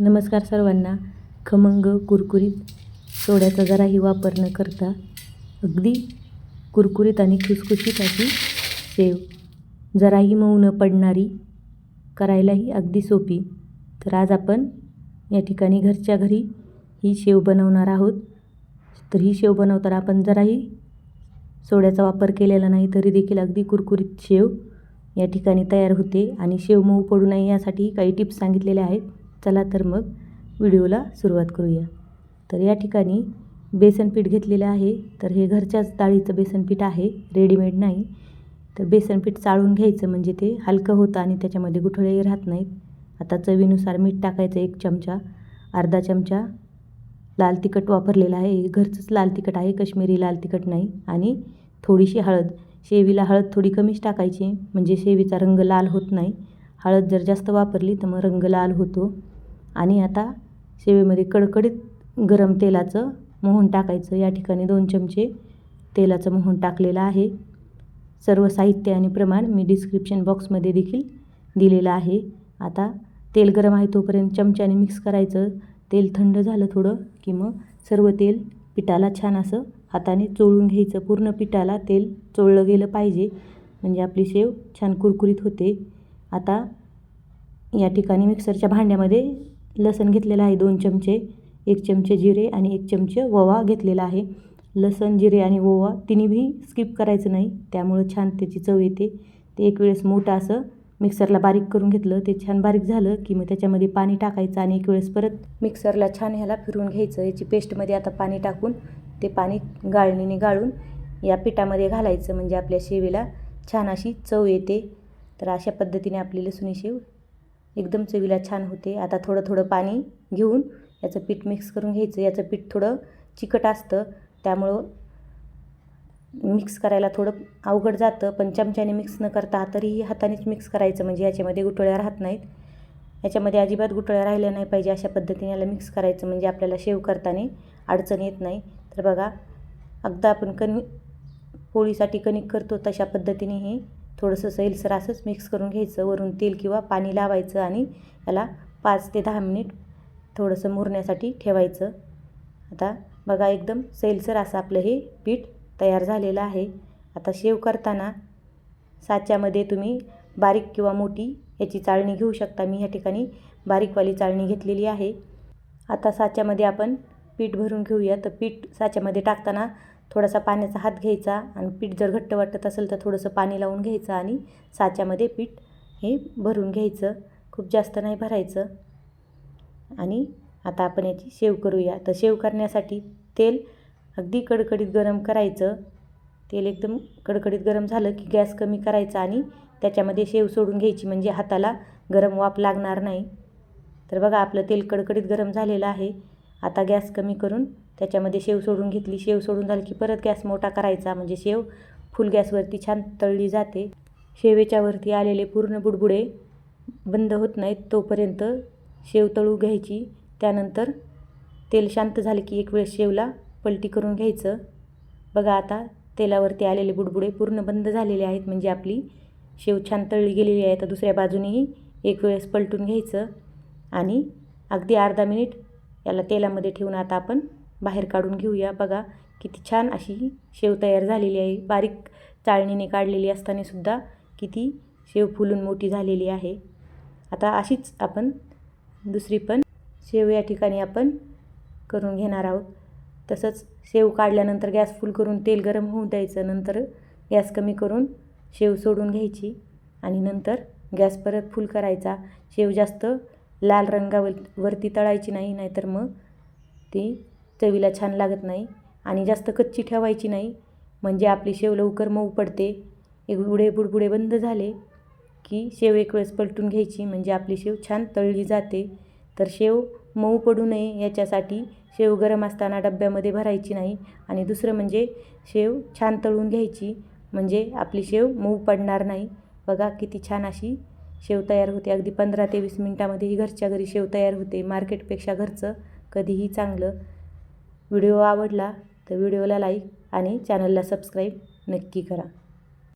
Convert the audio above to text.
नमस्कार सर्वांना. खमंग कुरकुरीत सोड्याचा जराही वापर न करता अगदी कुरकुरीत आणि खुसखुशीत अशी शेव. जराही मऊ न पडणारी करायलाही अगदी सोपी. तर आज आपण या ठिकाणी घरच्या घरी ही शेव बनवणार आहोत. तर ही शेव बनवताना आपण जराही सोड्याचा वापर केलेला नाही तरी देखील अगदी कुरकुरीत शेव या ठिकाणी तयार होते. आणि शेव मऊ पडू नये यासाठी काही टिप्स सांगितलेल्या आहेत. चला तर मग व्हिडिओला सुरुवात करूया. तर या ठिकाणी बेसन पीठ घेतलेलं आहे. तर हे घरच्याच डाळीचं बेसन पीठ आहे. रेडीमेड नाही. तर बेसन पीठ चाळून घ्यायचं म्हणजे ते हलकं होतं आणि त्याच्यामध्ये गुठळे राहत नाहीत. आता चवीनुसार मीठ टाकायचं एक चमचा अर्धा चमचा लाल तिखट वापरलेलं आहे. हे घरचंच लाल तिखट आहे कश्मीरी लाल तिखट नाही. आणि थोडीशी हळद. शेवीला हळद थोडी कमीच टाकायची म्हणजे शेवीचा रंग लाल होत नाही. हळद जर जास्त वापरली तर मग रंग लाल होतो. आणि आता शेवेमध्ये कडकडीत गरम तेलाचं मोहन टाकायचं. या ठिकाणी दोन चमचे तेलाचं मोहन टाकलेलं आहे. सर्व साहित्य आणि प्रमाण मी डिस्क्रिप्शन बॉक्समध्ये देखील दिलेलं आहे. आता तेल गरम आहे तोपर्यंत चमच्याने मिक्स करायचं. तेल थंड झालं थोडं की मग सर्व तेल पिठाला छान असं हाताने चोळून घ्यायचं. पूर्ण पिठाला तेल चोळलं गेलं पाहिजे. म्हणजे आपली शेव छान कुरकुरीत होते. आता या ठिकाणी मिक्सरच्या भांड्यामध्ये लसण घेतलेलं आहे दोन चमचे एक चमचे जिरे आणि एक चमचे ववा घेतलेला आहे. लसण जिरे आणि ओवा तिन्हीही स्किप करायचं नाही त्यामुळं छान त्याची चव येते. ते एक वेळेस मोठं असं मिक्सरला बारीक करून घेतलं ते छान बारीक झालं की मग त्याच्यामध्ये पाणी टाकायचं आणि एक वेळेस परत मिक्सरला छान ह्याला फिरवून घ्यायचं. याची पेस्टमध्ये आता पाणी टाकून ते पाणी गाळणीने गाळून या पिठामध्ये घालायचं म्हणजे आपल्या शेवेला छान अशी चव येते. तर अशा पद्धतीने आपली लसुणी शेव एकदम चवीला छान होते. आता थोडं थोडं पाणी घेऊन याचं पीठ मिक्स करून घ्यायचं. याचं पीठ थोडं चिकट असतं. त्यामुळं मिक्स करायला थोडं अवघड जातं. पण चमच्याने मिक्स न करता तरीही हातानेच मिक्स करायचं. म्हणजे याच्यामध्ये गुठळ्या राहत नाहीत. याच्यामध्ये अजिबात गुठळ्या राहिल्या नाही पाहिजे अशा पद्धतीने याला मिक्स करायचं. म्हणजे आपल्याला शेव करताना अडचण येत नाही. तर बघा अगदा आपण कणिक पोळीसाठी कणिक करतो तशा पद्धतीने हे थोडंसं सैलसर असंच मिक्स करून घ्यायचं. वरून तेल किंवा पाणी लावायचं आणि याला पाच ते दहा मिनिट थोडंसं मुरण्यासाठी ठेवायचं. आता बघा एकदम सैलसर असं आपलं हे पीठ तयार झालेलं आहे. आता शेव करताना साच्यामध्ये तुम्ही बारीक किंवा मोठी याची चाळणी घेऊ शकता. मी ह्या ठिकाणी बारीकवाली चाळणी घेतलेली आहे. आता साच्यामध्ये आपण पीठ भरून घेऊया. तर पीठ साच्यामध्ये टाकताना थोडासा पाण्याचा हात घ्यायचा आणि पीठ जर घट्ट वाटत असेल तर थोडंसं पाणी लावून घ्यायचं आणि साच्यामध्ये पीठ हे भरून घ्यायचं. खूप जास्त नाही भरायचं. आणि आता आपण याची शेव करूया. तर शेव करण्यासाठी तेल अगदी कडकडीत गरम करायचं. तेल एकदम कडकडीत गरम झालं की गॅस कमी करायचा आणि त्याच्यामध्ये शेव सोडून घ्यायची. म्हणजे हाताला गरम वाफ लागणार नाही. तर बघा आपलं तेल कडकडीत गरम झालेलं आहे. आता गॅस कमी करून त्याच्यामध्ये शेव सोडून घेतली. शेव सोडून झाली की परत गॅस मोठा करायचा. म्हणजे शेव फुल गॅसवरती छान तळली जाते. शेवेच्यावरती आलेले पूर्ण बुडबुडे बंद होत नाहीत तोपर्यंत शेव तळू घ्यायची. त्यानंतर तेल शांत झाले की एक वेळेस शेवला पलटी करून घ्यायचं. बघा आता तेलावरती आलेले बुडबुडे पूर्ण बंद झालेले आहेत. म्हणजे आपली शेव छान तळली गेलेली आहे. तर दुसऱ्या बाजूनेही एक वेळेस पलटून घ्यायचं. आणि अगदी अर्धा मिनिट याला तेलामध्ये ठेवून आता आपण बाहेर काढून घेऊया. बघा किती छान अशी शेव तयार झालेली आहे. बारीक चाळणीने काढलेली असतानासुद्धा किती शेव फुलून मोठी झालेली आहे. आता अशीच आपण दुसरी पण शेव या ठिकाणी आपण करून घेणार आहोत. तसंच शेव काढल्यानंतर गॅस फुल करून तेल गरम होऊ द्यायचं. नंतर गॅस कमी करून शेव सोडून घ्यायची आणि नंतर गॅस परत फुल करायचा. शेव जास्त लाल रंगावर वरती तळायची नाही नाहीतर मग ती चवीला छान लागत नाही आणि जास्त कच्ची ठेवायची नाही. म्हणजे आपली शेव लवकर मऊ पडते. एक बुडे बुडबुडे बंद झाले की शेव एक वेळेस पलटून घ्यायची. म्हणजे आपली शेव छान तळली जाते. तर शेव मऊ पडू नये याच्यासाठी शेव गरम असताना डब्यामध्ये भरायची नाही. आणि दुसरं म्हणजे शेव छान तळून घ्यायची. म्हणजे आपली शेव मऊ पडणार नाही. बघा किती छान अशी शेव तयार होते. अगदी पंधरा ते वीस मिनटामध्ये ही घरच्या घरी शेव तयार होते. मार्केटपेक्षा घरचं कधीही चांगलं. व्हिडिओ आवडला तर व्हिडिओला लाईक आणि चॅनलला सबस्क्राईब नक्की करा.